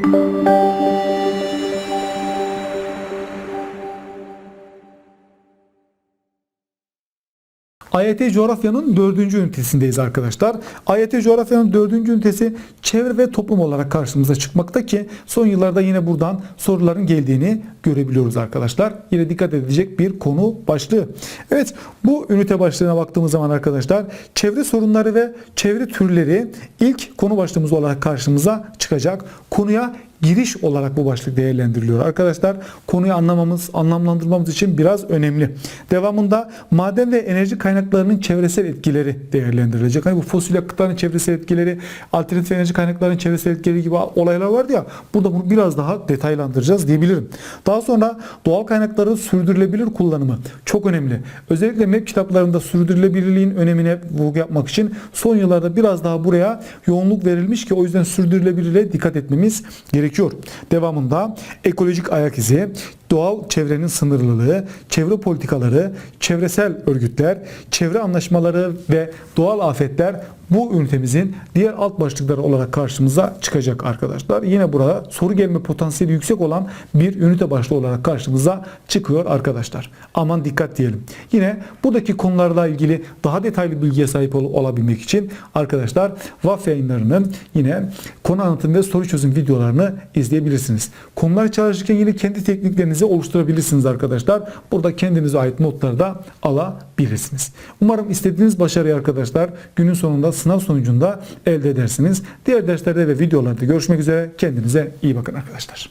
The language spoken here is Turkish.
Thank you. AYT Coğrafya'nın dördüncü ünitesindeyiz arkadaşlar. AYT Coğrafya'nın dördüncü ünitesi çevre ve toplum olarak karşımıza çıkmakta ki son yıllarda yine buradan soruların geldiğini görebiliyoruz arkadaşlar. Yine dikkat edilecek bir konu başlığı. Evet bu ünite başlığına baktığımız zaman arkadaşlar çevre sorunları ve çevre türleri ilk konu başlığımız olarak karşımıza çıkacak. Konuya giriş olarak bu başlık değerlendiriliyor. Arkadaşlar konuyu anlamamız, anlamlandırmamız için biraz önemli. Devamında maden ve enerji kaynaklarının çevresel etkileri değerlendirilecek. Hani bu fosil yakıtların çevresel etkileri, alternatif enerji kaynaklarının çevresel etkileri gibi olaylar vardı ya. Burada bunu biraz daha detaylandıracağız diyebilirim. Daha sonra doğal kaynakların sürdürülebilir kullanımı çok önemli. Özellikle MEP kitaplarında sürdürülebilirliğin önemine vurgu yapmak için son yıllarda biraz daha buraya yoğunluk verilmiş ki o yüzden sürdürülebilirliğe dikkat etmemiz gerekiyor. Devamında ekolojik ayak izi, doğal çevrenin sınırlılığı, çevre politikaları, çevresel örgütler, çevre anlaşmaları ve doğal afetler bu ünitemizin diğer alt başlıkları olarak karşımıza çıkacak arkadaşlar. Yine burada soru gelme potansiyeli yüksek olan bir ünite başlığı olarak karşımıza çıkıyor arkadaşlar. Aman dikkat diyelim. Yine buradaki konularla ilgili daha detaylı bilgiye sahip ol- olabilmek için arkadaşlar VAF yayınlarının yine konu anlatım ve soru çözüm videolarını izleyebilirsiniz. Konular çalışırken yine kendi tekniklerinizi oluşturabilirsiniz arkadaşlar. Burada kendinize ait notları da alabilirsiniz. Umarım istediğiniz başarıyı arkadaşlar günün sonunda sınav sonucunda elde edersiniz. Diğer derslerde ve videolarda görüşmek üzere. Kendinize iyi bakın arkadaşlar.